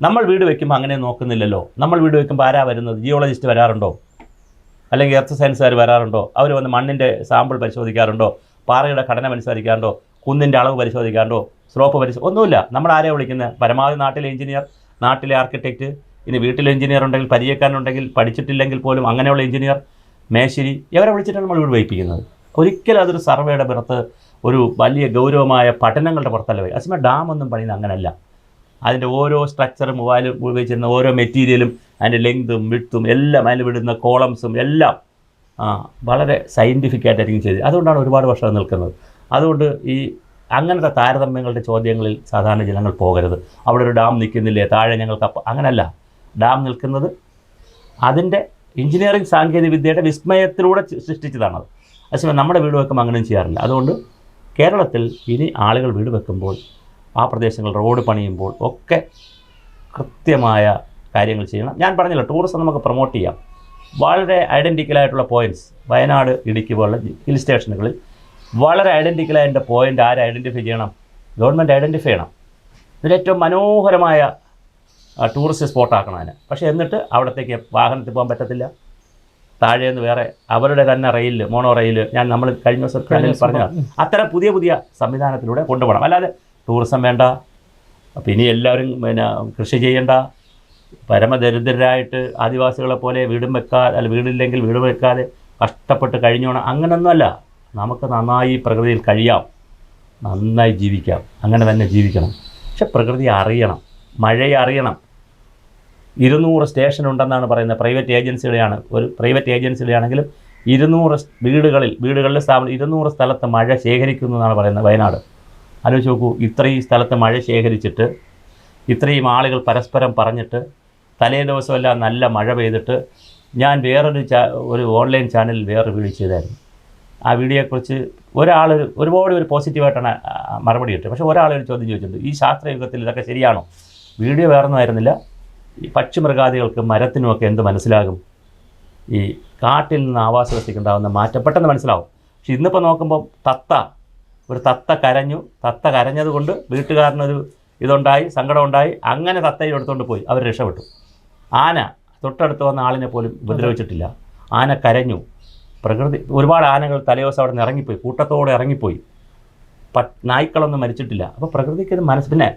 നമ്മൾ വീട് വയ്ക്കുമ്പോൾ അങ്ങനെ നോക്കുന്നില്ലല്ലോ. നമ്മൾ വീട് വയ്ക്കുമ്പോൾ ആരാ വരുന്നത്? ജിയോളജിസ്റ്റ് വരാറുണ്ടോ? അല്ലെങ്കിൽ എർത്ത് സയൻസുകാർ വരാറുണ്ടോ? അവർ വന്ന് മണ്ണിന്റെ സാമ്പിൾ പരിശോധിക്കാറുണ്ടോ? പാറയുടെ ഘടന പരിശോധിക്കാറുണ്ടോ? കുന്നിന്റെ അളവ് പരിശോധിക്കാറുണ്ടോ? സ്ലോപ്പ് പരിശോ ഒന്നുമില്ല. നമ്മൾ ആരെയാണ് വിളിക്കുന്നത് പരമാവധി നാട്ടിലെ എഞ്ചിനീയർ നാട്ടിലെ ആർക്കിടെക്റ്റ് ഇനി വീട്ടിലെ എഞ്ചിനീയർ ഉണ്ടെങ്കിൽ പരിചയക്കാരനുണ്ടെങ്കിൽ പഠിച്ചിട്ടില്ലെങ്കിൽ പോലും അങ്ങനെയുള്ള എഞ്ചിനീയർ മേശിരി ഇവരെ വിളിച്ചിട്ടാണ് നമ്മൾ ഇവിടെ വയ്പ്പിക്കുന്നത്. ഒരിക്കലും അതൊരു സർവേയുടെ പുറത്ത് ഒരു വലിയ ഗൗരവമായ പഠനങ്ങളുടെ പുറത്തല്ല വരും അസമയം ഡാം ഒന്നും പണിയുന്നത് അങ്ങനെയല്ല അതിന്റെ ഓരോ സ്ട്രക്ചറും അതിൽ ഉപയോഗിച്ചിരുന്ന ഓരോ മെറ്റീരിയലും അതിന്റെ ലെങ്തും വിട്ടും എല്ലാം അതിൽ വിടുന്ന കോളംസും എല്ലാം വളരെ സയന്റിഫിക് ആയിട്ടായിരിക്കും ചെയ്തത്. അതുകൊണ്ടാണ് ഒരുപാട് വർഷം നിൽക്കുന്നത്. അതുകൊണ്ട് ഈ അങ്ങനത്തെ താരതമ്യങ്ങളുടെ ചോദ്യങ്ങളിൽ സാധാരണ ജനങ്ങൾ പോകരുത്. അവിടെ ഒരു ഡാം നിൽക്കുന്നില്ലേ? താഴെ ഞങ്ങൾക്ക് അപ്പം അങ്ങനല്ല. ഡാം നിൽക്കുന്നത് അതിന്റെ എഞ്ചിനീയറിംഗ് സാങ്കേതിക വിദ്യയുടെ വിസ്മയത്തിലൂടെ സൃഷ്ടിച്ചതാണ് സൃഷ്ടിച്ചതാണത്. അതേസമയം നമ്മുടെ വീട് വെക്കുമ്പോൾ അങ്ങനെയും ചെയ്യാറില്ല. അതുകൊണ്ട് കേരളത്തിൽ ഇനി ആളുകൾ വീട് വെക്കുമ്പോൾ ആ പ്രദേശങ്ങൾ റോഡ് പണിയുമ്പോൾ ഒക്കെ കൃത്യമായ കാര്യങ്ങൾ ചെയ്യണം. ഞാൻ പറഞ്ഞല്ലോ ടൂറിസം നമുക്ക് പ്രൊമോട്ട് ചെയ്യാം. വളരെ ഐഡന്റിക്കലായിട്ടുള്ള പോയിന്റ്സ് വയനാട് ഇടുക്കി പോലുള്ള ഹിൽ സ്റ്റേഷനുകളിൽ വളരെ ഐഡന്റിക്കൽ അതിന്റെ പോയിന്റ് ആര് ഐഡന്റിഫൈ ചെയ്യണം? ഗവൺമെന്റ് ഐഡന്റിഫൈ ചെയ്യണം. ഇതിൽ ഏറ്റവും മനോഹരമായ ടൂറിസ്റ്റ് സ്പോട്ടാക്കണം അതിന്. പക്ഷേ എന്നിട്ട് അവിടത്തേക്ക് വാഹനത്തിൽ പോകാൻ പറ്റത്തില്ല. താഴെ നിന്ന് വേറെ അവരുടെ തന്നെ റെയിൽ മോണോ റെയിൽ ഞാൻ നമ്മൾ കഴിഞ്ഞ ദിവസം പറഞ്ഞ അത്തരം പുതിയ പുതിയ സംവിധാനത്തിലൂടെ കൊണ്ടുപോകണം. അല്ലാതെ ടൂറിസം വേണ്ട. അപ്പം ഇനി എല്ലാവരും പിന്നെ കൃഷി ചെയ്യേണ്ട. പരമദരിദ്രരായിട്ട് ആദിവാസികളെ പോലെ വീടും വെക്കാതെ അല്ല വീടില്ലെങ്കിൽ വീട് വെക്കാതെ കഷ്ടപ്പെട്ട് കഴിഞ്ഞോണം. അങ്ങനൊന്നുമല്ല നമുക്ക് നന്നായി പ്രകൃതിയിൽ കഴിയാം. നന്നായി ജീവിക്കാം. അങ്ങനെ തന്നെ ജീവിക്കണം. പക്ഷെ പ്രകൃതി അറിയണം. മഴയെ അറിയണം. ഇരുന്നൂറ് സ്റ്റേഷൻ ഉണ്ടെന്നാണ് പറയുന്നത്. പ്രൈവറ്റ് ഏജൻസികളെയാണ് ഒരു പ്രൈവറ്റ് ഏജൻസികളെയാണെങ്കിലും ഇരുന്നൂറ് വീടുകളിൽ വീടുകളിൽ സ്ഥാപനം ഇരുന്നൂറ് സ്ഥലത്ത് മഴ ശേഖരിക്കുന്നു എന്നാണ് പറയുന്നത് വയനാട്. ആലോചിച്ച് നോക്കൂ ഇത്രയും സ്ഥലത്ത് മഴ ശേഖരിച്ചിട്ട് ഇത്രയും ആളുകൾ പരസ്പരം പറഞ്ഞിട്ട് തലേ ദിവസമെല്ലാം നല്ല മഴ പെയ്തിട്ട് ഞാൻ വേറൊരു ഒരു ഓൺലൈൻ ചാനലിൽ വേറൊരു വീഡിയോ ചെയ്തായിരുന്നു. ആ വീഡിയോയെക്കുറിച്ച് ഒരാൾ ഒരുപാട് ഒരു പോസിറ്റീവായിട്ടാണ് മറുപടി കിട്ടുക പക്ഷേ ഒരു ചോദ്യം ചോദിച്ചിട്ടുണ്ട് ഈ ശാസ്ത്രയുഗത്തിൽ ഇതൊക്കെ ശരിയാണോ? വീഡിയോ വേറൊന്നും ആയിരുന്നില്ല. ഈ പക്ഷിമൃഗാദികൾക്ക് മരത്തിനുമൊക്കെ എന്ത് മനസ്സിലാകും? ഈ കാട്ടിൽ നിന്ന് ആവാസ വ്യവസ്ഥയ്ക്കുണ്ടാകുന്ന മാറ്റം പെട്ടെന്ന് മനസ്സിലാവും. പക്ഷെ ഇന്നിപ്പോൾ നോക്കുമ്പോൾ തത്ത ഒരു തത്ത കരഞ്ഞു തത്ത കരഞ്ഞതുകൊണ്ട് വീട്ടുകാരനൊരു ഇതുണ്ടായി സങ്കടമുണ്ടായി അങ്ങനെ തത്തയിൽ എടുത്തുകൊണ്ട് പോയി അവർ രക്ഷപ്പെട്ടു. ആന തൊട്ടടുത്ത് വന്ന ആളിനെ പോലും ഉപദ്രവിച്ചിട്ടില്ല. ആന കരഞ്ഞു പ്രകൃതി ഒരുപാട് ആനകൾ തലേദിവസം അവിടെ നിന്ന് ഇറങ്ങിപ്പോയി കൂട്ടത്തോടെ ഇറങ്ങിപ്പോയി. പ നായ്ക്കളൊന്നും മരിച്ചിട്ടില്ല. അപ്പോൾ പ്രകൃതിക്ക് ഇത് മനസ്സ് പിന്നെ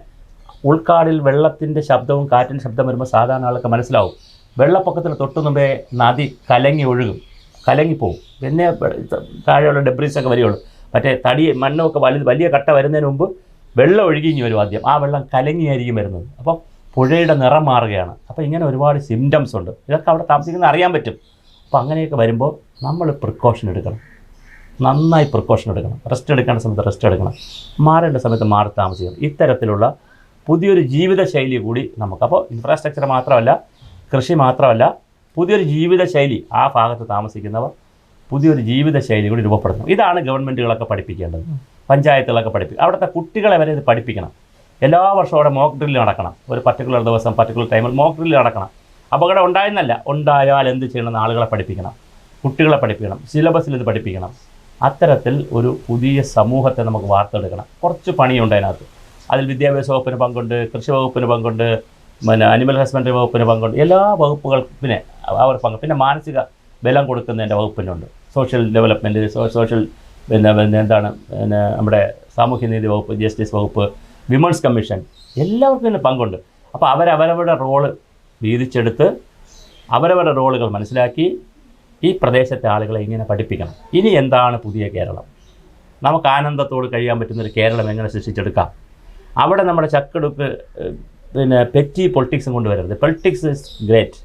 ഉൾക്കാടിൽ വെള്ളത്തിന്റെ ശബ്ദവും കാറ്റിന്റെ ശബ്ദം വരുമ്പോൾ സാധാരണ ആൾക്ക് മനസ്സിലാവും. വെള്ളപ്പൊക്കത്തിന് തൊട്ടു മുമ്പേ നദി കലങ്ങി ഒഴുകും കലങ്ങിപ്പോവും. പിന്നെ താഴെയുള്ള ഡെബ്രീസൊക്കെ വരികയുള്ളൂ. മറ്റേ തടി മണ്ണൊക്കെ വലുത് വലിയ കട്ട വരുന്നതിന് മുമ്പ് വെള്ളം ഒഴുകി ഇനി വരും ആദ്യം. ആ വെള്ളം കലങ്ങിയായിരിക്കും വരുന്നത്. അപ്പോൾ പുഴയുടെ നിറം മാറുകയാണ്. അപ്പോൾ ഇങ്ങനെ ഒരുപാട് സിംറ്റംസ് ഉണ്ട്. ഇതൊക്കെ അവിടെ താമസിക്കുന്ന അറിയാൻ പറ്റും. അപ്പോൾ അങ്ങനെയൊക്കെ വരുമ്പോൾ നമ്മൾ പ്രിക്കോഷൻ എടുക്കണം. നന്നായി പ്രിക്കോഷൻ എടുക്കണം. റെസ്റ്റ് എടുക്കേണ്ട സമയത്ത് റെസ്റ്റ് എടുക്കണം. മാറേണ്ട സമയത്ത് മാറി താമസിക്കണം. ഇത്തരത്തിലുള്ള പുതിയൊരു ജീവിതശൈലി കൂടി നമുക്ക്. അപ്പോൾ ഇൻഫ്രാസ്ട്രക്ചർ മാത്രമല്ല കൃഷി മാത്രമല്ല പുതിയൊരു ജീവിതശൈലി ആ ഭാഗത്ത് താമസിക്കുന്നവർ പുതിയൊരു ജീവിതശൈലി കൂടി രൂപപ്പെടുത്തണം. ഇതാണ് ഗവൺമെന്റുകളൊക്കെ പഠിപ്പിക്കേണ്ടത്. പഞ്ചായത്തുകളൊക്കെ പഠിപ്പിക്കും അവിടുത്തെ കുട്ടികളെ വരെ ഇത് പഠിപ്പിക്കണം. എല്ലാ വർഷവും അവിടെ മോക്ക് ഡ്രില്ല് നടക്കണം. ഒരു പർട്ടിക്കുലർ ദിവസം പർട്ടിക്കുലർ ടൈമിൽ മോക്ക് ഡ്രില്ല് നടക്കണം. അപകടം ഉണ്ടായെന്നല്ല ഉണ്ടായാൽ എന്ത് ചെയ്യണമെന്ന് ആളുകളെ പഠിപ്പിക്കണം. കുട്ടികളെ പഠിപ്പിക്കണം സിലബസിൽ ഇത് പഠിപ്പിക്കണം. അത്തരത്തിൽ ഒരു പുതിയ സമൂഹത്തെ നമുക്ക് വാർത്തെടുക്കണം. കുറച്ച് പണിയുണ്ട് അതിനകത്ത്. അതിൽ വിദ്യാഭ്യാസ വകുപ്പിന് പങ്കുണ്ട് കൃഷി വകുപ്പിന് പങ്കുണ്ട് പിന്നെ അനിമൽ ഹസ്ബൻഡറി വകുപ്പിന് പങ്കുണ്ട്. എല്ലാ വകുപ്പുകൾക്കും പിന്നെ അവർ പങ്ക് പിന്നെ മാനസിക ബലം കൊടുക്കുന്നതിന്റെ വകുപ്പിനുണ്ട്. സോഷ്യൽ ഡെവലപ്മെന്റ് സോഷ്യൽ പിന്നെ പിന്നെ എന്താണ് പിന്നെ നമ്മുടെ സാമൂഹ്യനീതി വകുപ്പ് ജസ്റ്റിസ് വകുപ്പ് വിമൻസ് കമ്മീഷൻ എല്ലാവർക്കും ഇതിന് പങ്കുണ്ട്. അപ്പോൾ അവരവരവരുടെ റോൾ വീതിച്ചെടുത്ത് അവരവരുടെ റോളുകൾ മനസ്സിലാക്കി ഈ പ്രദേശത്തെ ആളുകളെ ഇങ്ങനെ പഠിപ്പിക്കണം. ഇനി എന്താണ് പുതിയ കേരളം? നമുക്ക് ആനന്ദത്തോട് കഴിയാൻ പറ്റുന്ന ഒരു കേരളം എങ്ങനെ സൃഷ്ടിച്ചെടുക്കാം? അവിടെ നമ്മുടെ ചക്കെടുപ്പ് പിന്നെ പെറ്റി പൊളിറ്റിക്സും കൊണ്ടുവരരുത്. പൊളിറ്റിക്സ് ഇസ് ഗ്രേറ്റ്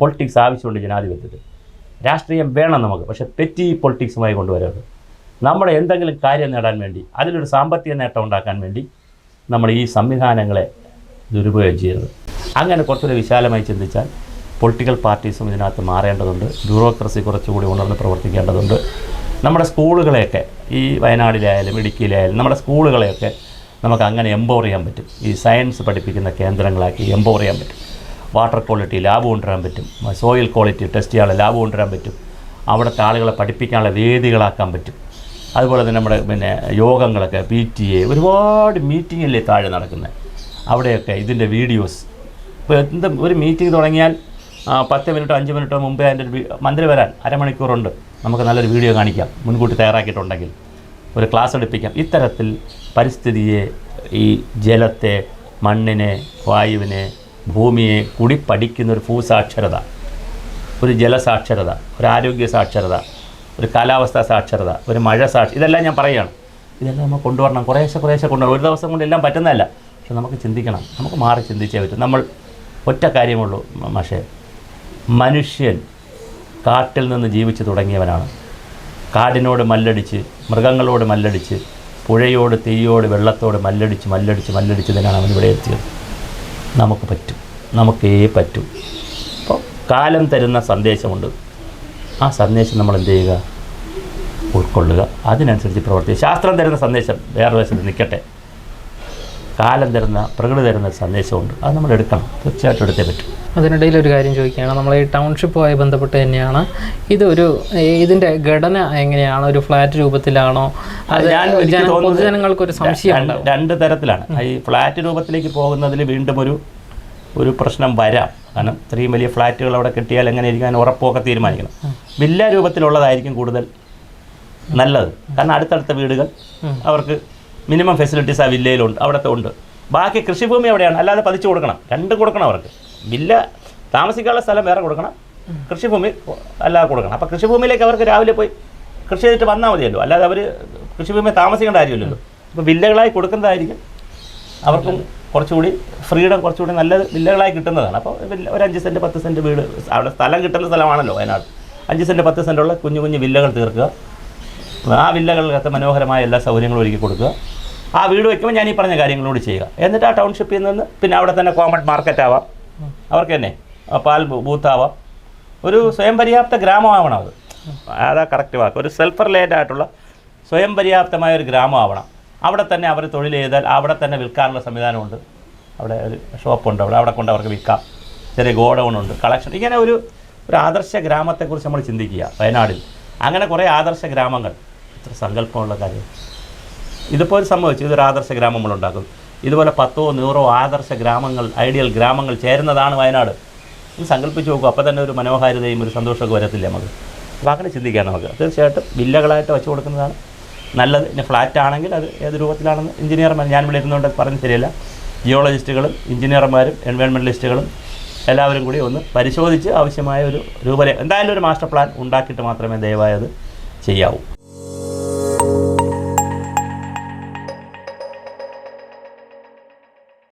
പൊളിറ്റിക്സ് ആവശ്യമുണ്ട് ജനാധിപത്യത്തിൽ. രാഷ്ട്രീയം വേണം നമുക്ക് പക്ഷേ പെറ്റി പൊളിറ്റിക്സുമായി കൊണ്ടുവരരുത്. നമ്മുടെ എന്തെങ്കിലും കാര്യം നേടാൻ വേണ്ടി അതിലൊരു സാമ്പത്തിക നേട്ടം ഉണ്ടാക്കാൻ വേണ്ടി നമ്മൾ ഈ സംവിധാനങ്ങളെ ദുരുപയോഗം ചെയ്യരുത്. അങ്ങനെ കുറച്ചുകൂടി വിശാലമായി ചിന്തിച്ചാൽ പൊളിറ്റിക്കൽ പാർട്ടീസും ഇതിനകത്ത് മാറേണ്ടതുണ്ട്. ബ്യൂറോക്രസി കുറച്ചുകൂടി ഉണർന്ന് പ്രവർത്തിക്കേണ്ടതുണ്ട്. നമ്മുടെ സ്കൂളുകളെയൊക്കെ ഈ വയനാടിലായാലും ഇടുക്കിയിലായാലും നമ്മുടെ സ്കൂളുകളെയൊക്കെ നമുക്ക് അങ്ങനെ എംപവർ ചെയ്യാൻ പറ്റും. ഈ സയൻസ് പഠിപ്പിക്കുന്ന കേന്ദ്രങ്ങളാക്കി എംപവർ ചെയ്യാൻ പറ്റും. വാട്ടർ ക്വാളിറ്റി ലാബ് കൊണ്ടുവരാൻ പറ്റും. സോയിൽ ക്വാളിറ്റി ടെസ്റ്റ് ചെയ്യാനുള്ള ലാബ് കൊണ്ടുവരാൻ പറ്റും. അവിടുത്തെ ആളുകളെ പഠിപ്പിക്കാനുള്ള വേദികളാക്കാൻ പറ്റും. അതുപോലെ തന്നെ നമ്മുടെ പിന്നെ യോഗങ്ങളൊക്കെ പി ടി എ ഒരുപാട് മീറ്റിംഗല്ലേ താഴെ നടക്കുന്നത് അവിടെയൊക്കെ ഇതിന്റെ വീഡിയോസ്. ഇപ്പോൾ എന്ത് ഒരു മീറ്റിംഗ് തുടങ്ങിയാൽ പത്ത് മിനിറ്റോ അഞ്ച് മിനിറ്റോ മുമ്പേ അതിന്റെ ഒരു മന്ത്രി വരാൻ അരമണിക്കൂറുണ്ട്. നമുക്ക് നല്ലൊരു വീഡിയോ കാണിക്കാം. മുൻകൂട്ടി തയ്യാറാക്കിയിട്ടുണ്ടെങ്കിൽ ഒരു ക്ലാസ് എടുപ്പിക്കാം. ഇത്തരത്തിൽ പരിസ്ഥിതിയെ ഈ ജലത്തെ മണ്ണിനെ വായുവിനെ ഭൂമിയെ കൂടി പഠിക്കുന്ന ഒരു ഭൂസാക്ഷരത ഒരു ജലസാക്ഷരത ഒരു ആരോഗ്യ സാക്ഷരത ഒരു കാലാവസ്ഥാ സാക്ഷരത ഒരു മഴ സാക്ഷ ഇതെല്ലാം ഞാൻ പറയുകയാണ്. ഇതെല്ലാം നമ്മൾ കൊണ്ടുവരണം. കുറേശ്ശെ കുറേശ്ശെ കൊണ്ടുവരണം. ഒരു ദിവസം കൊണ്ട് എല്ലാം പറ്റുന്നതല്ല. പക്ഷെ നമുക്ക് ചിന്തിക്കണം. നമുക്ക് മാറി ചിന്തിച്ചേ പറ്റും. നമ്മൾ ഒറ്റ കാര്യമുള്ളൂ പക്ഷേ മനുഷ്യൻ കാട്ടിൽ നിന്ന് ജീവിച്ചു തുടങ്ങിയവനാണ്. കാടിനോട് മല്ലടിച്ച് മൃഗങ്ങളോട് മല്ലടിച്ച് പുഴയോട് തീയോട് വെള്ളത്തോട് മല്ലടിച്ച് മല്ലടിച്ച് മല്ലടിച്ചതിനാണ് അവൻ ഇവിടെ എത്തിയത്. നമുക്ക് പറ്റും. നമുക്കേ പറ്റൂ. അപ്പോൾ കാലം തരുന്ന സന്ദേശമുണ്ട്. ആ സന്ദേശം നമ്മൾ എന്ത് ചെയ്യുക? ഉൾക്കൊള്ളുക. അതിനനുസരിച്ച് പ്രവർത്തിക്കുക. ശാസ്ത്രം തരുന്ന സന്ദേശം വേറെ വശത്ത് നിൽക്കട്ടെ. കാലം തരുന്ന പ്രകൃതി തരുന്ന സന്ദേശമുണ്ട്. അത് നമ്മൾ എടുക്കണം. തീർച്ചയായിട്ടും എടുത്തേ പറ്റും. അതിനിടയിൽ ഒരു കാര്യം ചോദിക്കുകയാണ്. നമ്മൾ ഈ ടൗൺഷിപ്പുമായി ബന്ധപ്പെട്ട് തന്നെയാണ്. ഇതൊരു ഇതിന്റെ ഘടന എങ്ങനെയാണ്? ഒരു ഫ്ലാറ്റ് രൂപത്തിലാണോ? പൊതുജനങ്ങൾക്കൊരു സംശയം രണ്ട് രണ്ട് തരത്തിലാണ്. ഈ ഫ്ലാറ്റ് രൂപത്തിലേക്ക് പോകുന്നതിൽ വീണ്ടും ഒരു ഒരു പ്രശ്നം വരാം. കാരണം ഇത്രയും വലിയ ഫ്ലാറ്റുകൾ അവിടെ കിട്ടിയാൽ എങ്ങനെ ഇരിക്കാൻ ഉറപ്പൊക്കെ തീരുമാനിക്കണം. വില്ല രൂപത്തിലുള്ളതായിരിക്കും കൂടുതൽ നല്ലത്. കാരണം അടുത്തടുത്ത വീടുകൾ അവർക്ക് മിനിമം ഫെസിലിറ്റീസ് ആ വില്ലയിലുണ്ട് അവിടുത്തെ ഉണ്ട്. ബാക്കി കൃഷിഭൂമി എവിടെയാണ്? അല്ലാതെ പതിച്ചു കൊടുക്കണം. രണ്ടും കൊടുക്കണം അവർക്ക്. വില്ല താമസിക്കാനുള്ള സ്ഥലം വേറെ കൊടുക്കണം. കൃഷിഭൂമി അല്ലാതെ കൊടുക്കണം. അപ്പോൾ കൃഷിഭൂമിയിലേക്ക് അവർക്ക് രാവിലെ പോയി കൃഷി ചെയ്തിട്ട് വന്നാൽ മതിയല്ലോ. അല്ലാതെ അവർ കൃഷിഭൂമി താമസിക്കേണ്ട കാര്യമില്ലല്ലോ. അപ്പോൾ വില്ലകളായി കൊടുക്കുന്നതായിരിക്കും. അവർക്കും കുറച്ചുകൂടി ഫ്രീഡം കുറച്ചുകൂടി നല്ല വില്ലകളായി കിട്ടുന്നതാണ്. അപ്പോൾ ഒരു അഞ്ച് സെന്റ് പത്ത് സെന്റ് വീട് അവിടെ സ്ഥലം കിട്ടുന്ന സ്ഥലമാണല്ലോ വയനാട്. അഞ്ച് സെന്റ് പത്ത് സെന്റുള്ള കുഞ്ഞു കുഞ്ഞു വില്ലകൾ തീർക്കുക. ആ വില്ലകളിലകത്ത് മനോഹരമായ എല്ലാ സൗകര്യങ്ങളും ഒരുക്കി കൊടുക്കുക. ആ വീട് വയ്ക്കുമ്പോൾ ഞാൻ ഈ പറഞ്ഞ കാര്യങ്ങളോട് ചെയ്യുക. എന്നിട്ട് ആ ടൗൺഷിപ്പിൽ നിന്ന് പിന്നെ അവിടെ തന്നെ കോമൺ മാർക്കറ്റ് ആവാം. അവർക്ക് തന്നെ പാൽ ബൂത്താവാം. ഒരു സ്വയം പര്യാപ്ത ഗ്രാമമാവണം അത്. അതാ കറക്റ്റ് വാക്ക്. ഒരു സെൽഫ് റിലേറ്റഡ് ആയിട്ടുള്ള സ്വയം പര്യാപ്തമായ ഒരു ഗ്രാമമാവണം. അവിടെ തന്നെ അവർ തൊഴിൽ ചെയ്താൽ അവിടെ തന്നെ വിൽക്കാനുള്ള സംവിധാനമുണ്ട്. അവിടെ ഒരു ഷോപ്പുണ്ട് അവിടെ. അവിടെ കൊണ്ട് അവർക്ക് വിൽക്കാം. ചെറിയ ഗോഡൗണുണ്ട് കളക്ഷൻ ഇങ്ങനെ ഒരു ഒരു ആദർശ ഗ്രാമത്തെക്കുറിച്ച് നമ്മൾ ചിന്തിക്കുക വയനാടിൽ. അങ്ങനെ കുറേ ആദർശ ഗ്രാമങ്ങൾ. ഇത്ര സങ്കല്പമുള്ള കാര്യം. ഇതിപ്പോൾ ഒരു സംഭവിച്ചു ഇതൊരു ആദർശ ഗ്രാമം നമ്മൾ ഉണ്ടാക്കും. ഇതുപോലെ പത്തോ നൂറോ ആദർശ ഗ്രാമങ്ങൾ ഐഡിയൽ ഗ്രാമങ്ങൾ ചേരുന്നതാണ് വയനാട്. ഇത് സങ്കല്പിച്ച് നോക്കും അപ്പോൾ തന്നെ ഒരു മനോഹാരിതയും ഒരു സന്തോഷമൊക്കെ വരത്തില്ല നമുക്ക്. അപ്പോൾ അങ്ങനെ ചിന്തിക്കാം നമുക്ക്. തീർച്ചയായിട്ടും വില്ലകളായിട്ട് വെച്ച് കൊടുക്കുന്നതാണ് നല്ലത്. പിന്നെ ഫ്ലാറ്റ് ആണെങ്കിൽ അത് ഏത് രൂപത്തിലാണെന്ന് എഞ്ചിനീയർമാർ ഞാൻ ഇവിടെ ഇരുന്നുകൊണ്ട് പറഞ്ഞ് ശരിയല്ല. ജിയോളജിസ്റ്റുകളും എഞ്ചിനീയർമാരും എൻവയോൺമെന്റലിസ്റ്റുകളും എല്ലാവരും കൂടി ഒന്ന് പരിശോധിച്ച് ആവശ്യമായ ഒരു രൂപരേഖ എന്തായാലും ഒരു മാസ്റ്റർ പ്ലാൻ ഉണ്ടാക്കിയിട്ട് മാത്രമേ ദയവായത് ചെയ്യാവൂ.